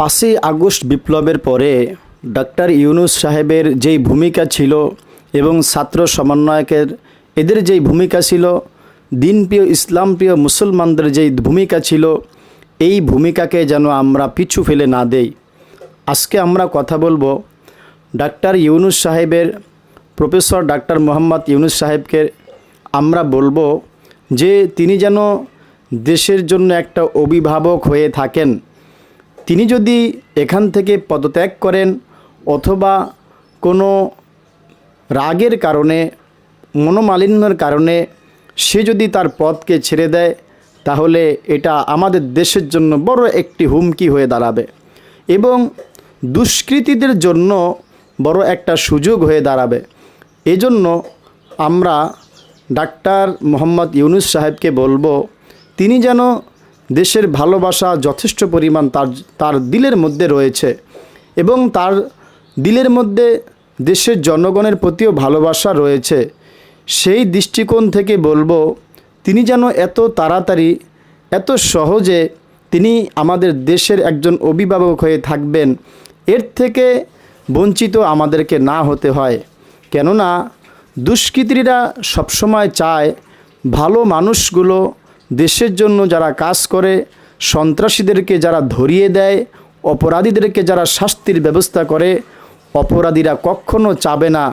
পাঁচই আগস্ট বিপ্লবের পরে ডাক্তার ইউনুস সাহেবের যেই ভূমিকা ছিল এবং ছাত্র সমন্বয়কের এদের যেই ভূমিকা ছিল, দিনপ্রিয় ইসলামপ্রিয় মুসলমানদের যেই ভূমিকা ছিল, এই ভূমিকাকে যেন আমরা পিছু ফেলে না দেই। আজকে আমরা কথা বলব ডাক্তার ইউনুস সাহেবের, প্রফেসর ডাক্তার মোহাম্মদ ইউনুস সাহেবকে আমরা বলব যে তিনি যেন দেশের জন্য একটা অভিভাবক হয়ে থাকেন। তিনি যদি এখান থেকে পদত্যাগ করেন অথবা কোনো রাগের কারণে, মনোমালিন্যর কারণে সে যদি তার পদকে ছেড়ে দেয়, তাহলে এটা আমাদের দেশের জন্য বড় একটি হুমকি হয়ে দাঁড়াবে এবং দুষ্কৃতীদের জন্য বড় একটা সুযোগ হয়ে দাঁড়াবে। এজন্য আমরা ডাক্তার মোহাম্মদ ইউনুস সাহেবকে বলব, তিনি যেন দেশের ভালোবাসা যথেষ্ট পরিমাণ তার তার দিলের মধ্যে রয়েছে এবং তার দিলের মধ্যে দেশের জনগণের প্রতিও ভালোবাসা রয়েছে। সেই দৃষ্টিকোণ থেকে বলব, তিনি যেন এত তাড়াতাড়ি, এত সহজে তিনি আমাদের দেশের একজন অভিভাবক হয়ে থাকবেন, এর থেকে বঞ্চিত আমাদেরকে না হতে হয়। কেননা, দুষ্কৃতীরা সবসময় চায় ভালো মানুষগুলো দেশের জন্য যারা কাজ করে, সন্ত্রাসীদেরকে যারা ধরিয়ে দেয়, অপরাধীদেরকে যারা শাস্তির ব্যবস্থা করে, অপরাধীরা কখনো চাবে না।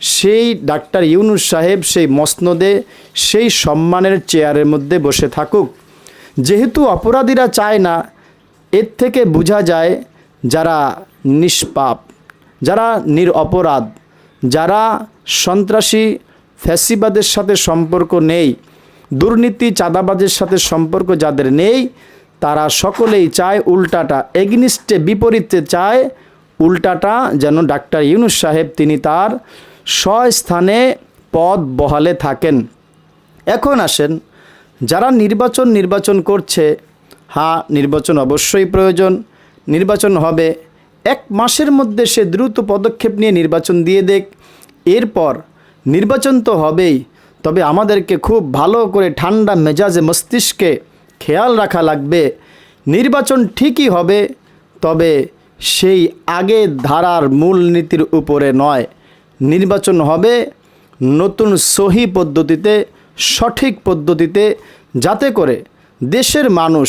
সেই ডাক্তার ইউনুস সাহেব সেই মসনদে, সেই সম্মানের চেয়ারের মধ্যে বসে থাকুক। যেহেতু অপরাধীরা চায় না, এর থেকে বোঝা যায় যারা নিষ্পাপ, যারা নিরপরাধ, যারা সন্ত্রাসী, ফ্যাসিবাদের সাথে সম্পর্ক নেই দুর্নীতি, চাঁদাবাজের সাথে সম্পর্ক যাদের নেই, তারা সকলেই চায় উল্টাটা। এগনিস্টে বিপরীতে চায় উল্টাটা যেন ডাক্তার ইউনুস সাহেব তিনি তার স্বস্থানে পদ বহালে থাকেন। এখন আসেন, যারা নির্বাচন নির্বাচন করছে হ্যাঁ নির্বাচন অবশ্যই প্রয়োজন, নির্বাচন হবে, এক মাসের মধ্যে সে দ্রুত পদক্ষেপ নিয়ে নির্বাচন দিয়ে দেখ। এরপর নির্বাচন তো হবেই তবে আমাদেরকে খুব ভালো করে ঠান্ডা মেজাজে মস্তিষ্কে খেয়াল রাখা লাগবে। নির্বাচন ঠিকই হবে, তবে সেই আগে ধারার মূলনীতির উপরে নয়। নির্বাচন হবে নতুন সহি পদ্ধতিতে, সঠিক পদ্ধতিতে, যাতে করে দেশের মানুষ,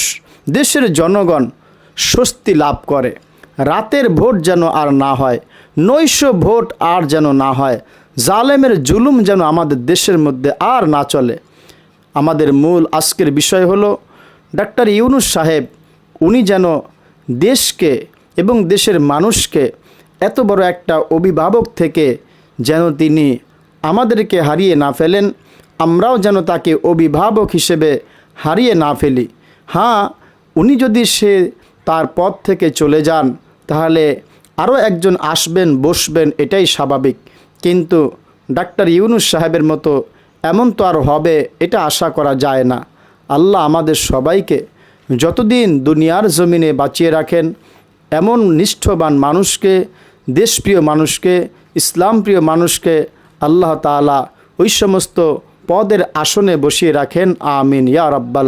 দেশের জনগণ স্বস্তি লাভ করে। রাতের ভোট যেন আর না হয়, নৈশ ভোট আর যেন না হয়। জালেমের জুলুম যেন আমাদের দেশের মধ্যে আর না চলে। আমাদের মূল আজকের বিষয় হলো, ডাক্তার ইউনুস সাহেব, উনি যেন দেশকে এবং দেশের মানুষকে এত বড় একটা অভিভাবক থেকে যেন তিনি আমাদেরকে হারিয়ে না ফেলেন, আমরাও যেন তাকে অভিভাবক হিসেবে হারিয়ে না ফেলি। হ্যাঁ উনি যদি সে তার পথ থেকে চলে যান, তাহলে আরও একজন আসবেন, বসবেন, এটাই স্বাভাবিক। কিন্তু ডাক্তার ইউনুস সাহেবের মতো এমন তো আর হবে এটা আশা করা যায় না। আল্লাহ আমাদের সবাইকে যতদিন দুনিয়ার জমিনে বাঁচিয়ে রাখেন, এমন নিষ্ঠবান মানুষকে, দেশপ্রিয় মানুষকে, ইসলামপ্রিয় মানুষকে আল্লাহ তাআলা ওই সমস্ত পদের আসনে বসিয়ে রাখেন। আমিন। ইয়া রব্বাল